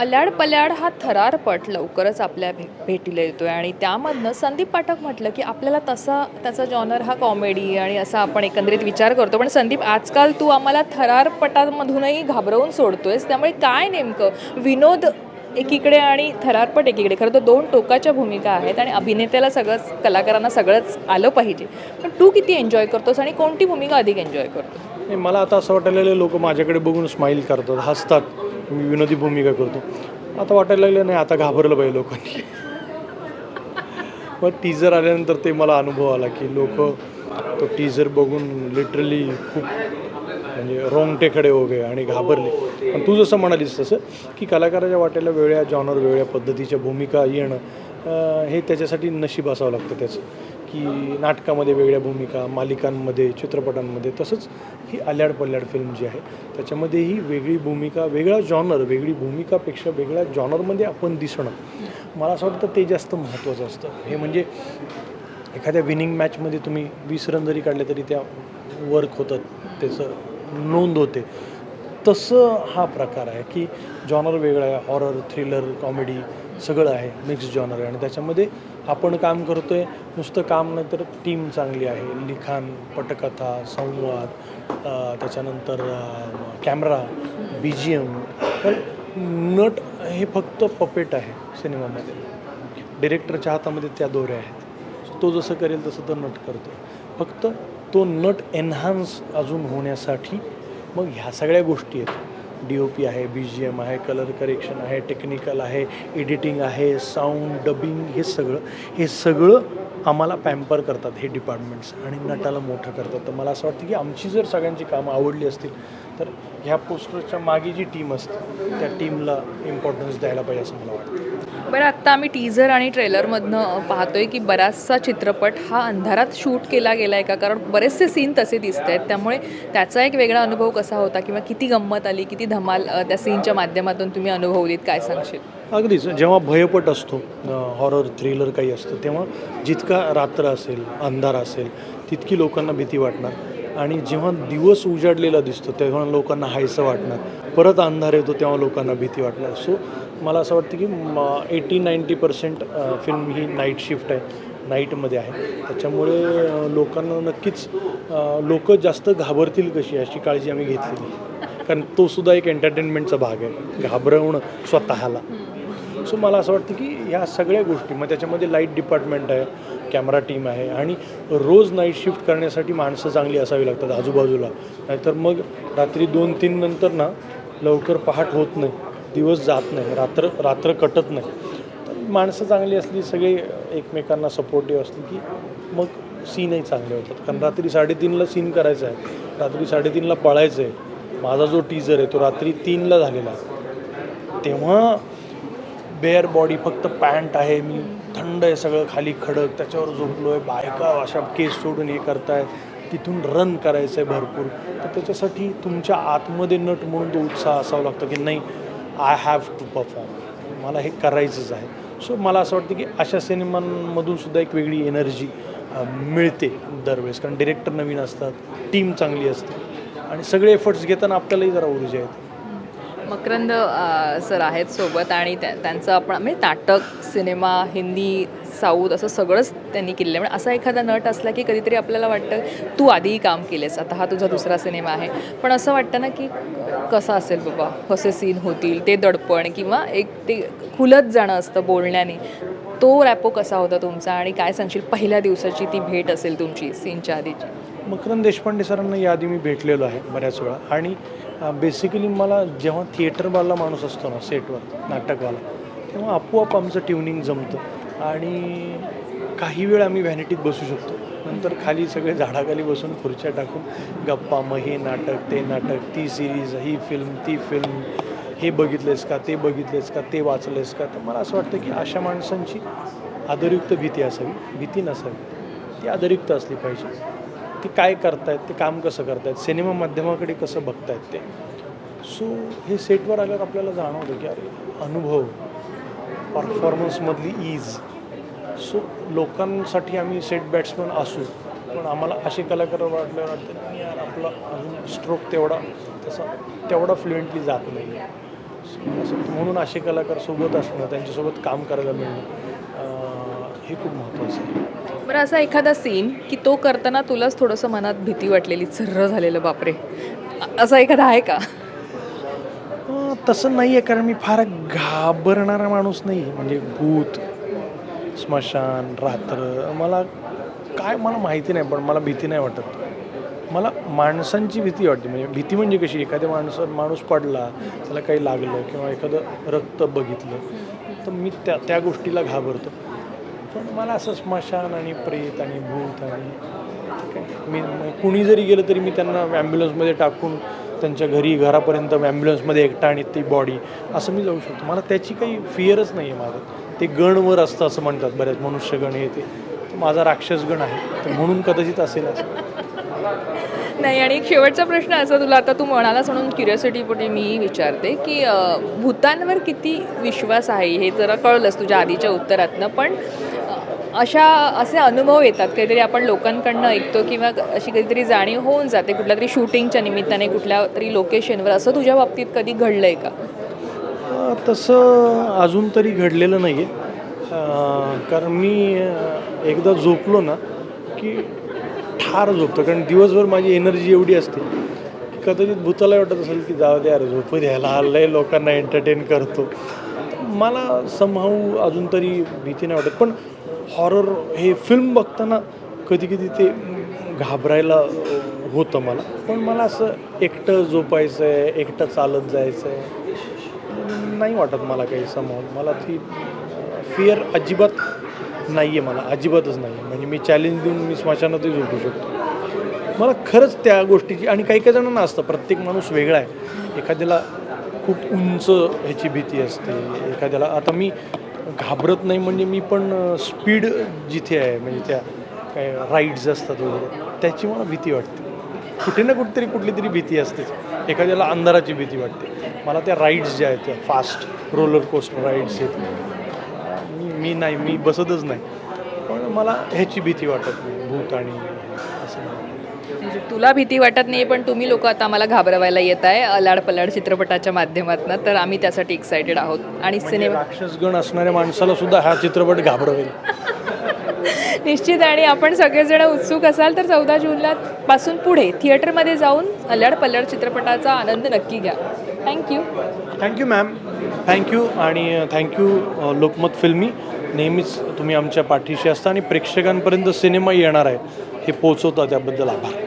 अल्याड पल्याड हा थरारपट लवकरच आपल्या भे भेटीला येतो आहे आणि त्यामधनं संदीप पाठक म्हटलं की आपल्याला तसा त्याचा जॉनर हा कॉमेडी आणि असा आपण एकंदरीत विचार करतो. पण संदीप आजकाल तू आम्हाला थरारपटांमधूनही घाबरवून सोडतोयस. त्यामुळे काय नेमकं? विनोद एकीकडे आणि थरारपट एकीकडे. खरं तर दोन टोकाच्या भूमिका आहेत आणि अभिनेत्याला सगळंच कलाकारांना सगळंच आलं पाहिजे. पण तू किती एन्जॉय करतोस आणि कोणती भूमिका अधिक एन्जॉय करतो मला आता असं वाटलेले लोक माझ्याकडे बघून स्माईल करतात हसतात. मी विनोदी भूमिका करतो. आता वाटायला लागलं नाही आता घाबरलं पाहिजे लोकांनी. मग टीजर आल्यानंतर ते मला अनुभव आला की लोक तो टीजर बघून लिटरली खूप म्हणजे रोंगटे खडे हो गए आणि घाबरले. पण तू जसं म्हणालीस तसं की कलाकाराच्या वाटेला वेगळ्या जॉनर वेगळ्या पद्धतीच्या भूमिका येणं हे त्याच्यासाठी नशीब असावं लागतं त्याचं. की नाटकामध्ये वेगळ्या भूमिका मालिकांमध्ये चित्रपटांमध्ये तसंच ही अल्याड पल्याड फिल्म जी आहे त्याच्यामध्ये ही वेगळी भूमिका वेगळा जॉनर वेगळी भूमिकापेक्षा वेगळ्या जॉनरमध्ये आपण दिसणं मला असं वाटतं ते जास्त महत्त्वाचं असतं. हे म्हणजे एखाद्या विनिंग मॅचमध्ये तुम्ही वीस रन जरी काढले तरी त्या वर्क होतात त्याचं नोंद होते. तसं हा प्रकार आहे की जॉनर वेगळा आहे हॉरर थ्रिलर कॉमेडी सगळं आहे मिक्स जॉनर आहे. आणि त्याच्यामध्ये आपण काम करतो आहे नुसतं काम नाही तर टीम चांगली आहे. लिखाण पटकथा संवाद त्याच्यानंतर कॅमेरा बी जी एम तर नट हे फक्त पपेट आहे सिनेमामध्ये. डिरेक्टरच्या हातामध्ये त्या दोऱ्या आहेत. तो जसं करेल तसं तो नट करतो फक्त तो नट एन्हान्स अजून होण्यासाठी मग ह्या सगळ्या गोष्टी आहेत. डी ओ पी आहे बी जी एम आहे कलर करेक्शन आहे टेक्निकल आहे एडिटिंग आहे साऊंड डबिंग हे सगळं हे सगळं आम्हाला पॅम्पर करतात हे डिपार्टमेंट्स आणि नटाला मोठं करतात. तर मला असं वाटतं की आमची जर सगळ्यांची कामं आवडली असतील तर ह्या पोस्टरच्या मागे जी टीम असते त्या टीमला इम्पॉर्टन्स द्यायला पाहिजे असं मला वाटतं. बरं आत्ता आम्ही टीझर आणि ट्रेलरमधनं पाहतोय की बराचसा चित्रपट हा अंधारात शूट केला गेला आहे का? कारण बरेचसे सीन तसे दिसत आहेत त्यामुळे त्याचा एक वेगळा अनुभव कसा होता किंवा किती गंमत आली किती धमाल त्या सीनच्या माध्यमातून तुम्ही अनुभवलीत? काय सांगशील? अगदीच. जेव्हा भयपट असतो हॉरर थ्रिलर काही असतं तेव्हा जितका रात्र असेल अंधार असेल तितकी लोकांना भीती वाटणार. आणि जेव्हा दिवस उजाडलेला दिसतो तेव्हा लोकांना हायसं वाटणार. परत अंधार येतो तेव्हा लोकांना भीती वाटणार. सो मला असं वाटतं की एटी नाईंटी पर्सेंट फिल्म ही नाईट शिफ्ट आहे नाईटमध्ये आहे. त्याच्यामुळे लोकांना नक्कीच लोक जास्त घाबरतील कशी अशी काळजी आम्ही घेतलेली. कारण तो सुद्धा एक एंटरटेनमेंटचा भाग आहे घाबरवणं स्वतःला. सो मला असं वाटतं की ह्या सगळ्या गोष्टी मग त्याच्यामध्ये लाइट डिपार्टमेंट आहे कॅमेरा टीम आहे आणि रोज नाईट शिफ्ट करण्यासाठी माणसं चांगली असावी लागतात आजूबाजूला. नाहीतर मग रात्री दोन तीन नंतर ना लवकर पहाट होत नाही दिवस जात नाही रात्र रात्र कटत नाही. तर माणसं चांगली असली सगळे एकमेकांना सपोर्टिव्ह असली की मग सीनही चांगले होतात. कारण रात्री साडेतीनला सीन करायचा आहे रात्री साडेतीनला पळायचं आहे. माझा जो टीजर आहे तो रात्री तीनला झालेला आहे. तेव्हा बेअर बॉडी फक्त पॅन्ट आहे. मी थंड आहे सगळं खाली खडक त्याच्यावर झोपलो आहे बायका अशा केस सोडून हे करतायत. तिथून रन करायचं आहे भरपूर. तर त्याच्यासाठी तुमच्या आतमध्ये नट म्हणून तो उत्साह असावा लागतो की नाही आय हॅव टू परफॉर्म मला हे करायचंच आहे. सो मला असं वाटतं की अशा सिनेमांमधून सुद्धा एक वेगळी एनर्जी मिळते दरवेळेस. कारण डिरेक्टर नवीन असतात टीम चांगली असते. आणि सगळे एफर्ट्स घेताना आपल्यालाही जरा ऊर्जा येते. मकरंद सर आहेत सोबत आणि त्या त्यांचं आपण म्हणजे नाटक सिनेमा हिंदी साऊथ असं सगळंच त्यांनी केलेलं आहे. म्हणजे असा एखादा नट असला की कधीतरी आपल्याला वाटतं तू आधीही काम केलेस आता हा तुझा दुसरा सिनेमा आहे. पण असं वाटतं ना की कसं असेल बाबा? कसे सीन होतील ते दडपण किंवा एक ते खुलत जाणं असतं बोलण्याने. तो रॅपो कसा होता तुमचा आणि काय सांगशील? पहिल्या दिवसाची ती भेट असेल तुमची सीनच्या आधीची. मकरंद देशपांडे सरांना याआधी मी भेटलेलो आहे बऱ्याच वेळा. आणि बेसिकली मला जेव्हा थिएटरवाला माणूस असतो ना सेटवर नाटकवाला तेव्हा आपोआप आमचं ट्युनिंग जमतं. आणि काही वेळ आम्ही व्हॅनिटीत बसू शकतो. नंतर खाली सगळे झाडाखाली बसून खुर्च्या टाकून गप्पा मग हे नाटक ते नाटक ती सिरीज ही फिल्म ती फिल्म हे बघितलेस का ते बघितलेस का ते वाचलेस का? तर मला असं वाटतं की अशा माणसांची आदरयुक्त भीती असावी भीती नसावी. ती आदरयुक्त असली पाहिजे. ते काय करतायत ते काम कसं करतायत सिनेमा माध्यमाकडे कसं बघतायत ते. सो हे सेटवर आल्यावर आपल्याला जाणवतं की अरे अनुभव परफॉर्मन्समधली ईज सो लोकांसाठी आम्ही सेट बॅट्समन असू पण आम्हाला असे कलाकार वाटल्यावर वाटतं की यार आपला अजून स्ट्रोक तेवढा तसा तेवढा फ्लुएंटली जात नाही. असं म्हणून असे कलाकार सोबत असणं त्यांच्यासोबत काम करायला मिळणं हे खूप महत्त्वाचं आहे. बरं असा एखादा सीन की तो करताना तुलाच थोडंसं मनात भीती वाटलेली सर्र झालेलं बापरे. अ- असा एखादा आहे का? अं, तसं नाही आहे कारण मी फार घाबरणारा माणूस नाही. म्हणजे भूत स्मशान रात्र मला काय मला माहिती नाही पण मला भीती नाही वाटत. मला माणसांची भीती वाटते. म्हणजे भीती म्हणजे कशी? एखाद्या माणसं माणूस पडला त्याला काही लागलं किंवा एखादं रक्त बघितलं तर मी त्या त्या गोष्टीला घाबरतो. पण मला असं स्मशान आणि प्रेत आणि भूत आणि काय मी कुणी जरी गेलं तरी मी त्यांना ॲम्ब्युलन्समध्ये टाकून त्यांच्या घरी घरापर्यंत ॲम्ब्युलन्समध्ये एकटा आणि ती बॉडी असं मी जाऊ शकतो. मला त्याची काही फिअरच नाही आहे माझं. ते गणवर असतं असं म्हणतात बऱ्याच मनुष्यगण हे ते. माझा राक्षसगण आहे तर म्हणून कदाचित असेल असं. नाही आणि एक शेवटचा प्रश्न असा तुला आता तू म्हणालास म्हणून क्युरियोसिटीपोटी मी विचारते की भूतांवर किती विश्वास आहे हे जरा कळलंच तुझ्या आधीच्या उत्तरातनं पण अशा असे अनुभव येतात काहीतरी आपण लोकांकडनं ऐकतो किंवा अशी काहीतरी जाणीव होऊन जाते कुठल्या तरी शूटिंगच्या निमित्ताने कुठल्या तरी लोकेशनवर. असं तुझ्या बाबतीत कधी घडलं आहे का तसं अजून तरी घडलेलं नाही आहे कारण मी एकदा झोपलो ना की ठार झोपतो. कारण दिवसभर माझी एनर्जी एवढी असते की कदाचित भूताला वाटत असेल की जाऊ द्या अरे झोपू द्यायला हल्लंय लोकांना एंटरटेन करतो. मला समहाऊ अजून तरी भीती नाही वाटत. पण हॉरर हे फिल्म बघताना कधी कधी ते घाबरायला होतं मला. पण मला असं एकटं झोपायचं आहे एकटं चालत जायचं आहे नाही वाटत मला काही समोर. मला ती फिअर अजिबात नाही आहे मला अजिबातच नाही आहे म्हणजे मी चॅलेंज देऊन मी स्मशानातही झोपू शकतो. मला खरंच त्या गोष्टीची आणि काही काही जणांना असतं प्रत्येक माणूस वेगळा आहे. एखाद्याला खूप उंच ह्याची भीती असते एखाद्याला आता मी घाबरत नाही म्हणजे मी पण स्पीड जिथे आहे म्हणजे त्या काय राईड्स असतात वगैरे त्याची मला भीती वाटते. कुठे ना कुठेतरी कुठली तरी भीती असतेच. एखाद्याला अंधाराची भीती वाटते. मला त्या राईड्स ज्या आहेत त्या फास्ट रोलर कोस्टर राईड्स आहेत. मी मी नाही मी बसतच नाही. मला ह्याची भीती वाटत नाही भूत आणि असं. म्हणजे तुला भीती वाटत नाही पण तुम्ही लोक आता आम्हाला घाबरवायला येत आहे अलाड पलाड चित्रपटाच्या माध्यमातून तर आम्ही त्यासाठी एक्सायटेड आहोत. आणि म्हणजे सिनेमा राक्षसगण असणाऱ्या माणसाला सुद्धा हा चित्रपट घाबरवेल. निश्चित आणि आपण सगळेजण उत्सुक असाल तर चौदा जूनला पासून पुढे थिएटरमध्ये जाऊन अल्याड पल्याड चित्रपटाचा आनंद नक्की घ्या. Thank you thank you ma'am thank you आणि थँक्यू लोकमत फिल्मी नेहमीच तुम्ही आमच्या पाठीशी असता आणि प्रेक्षकांपर्यंत सिनेमा येणार आहे. हे पोचवता त्याबद्दल आभार.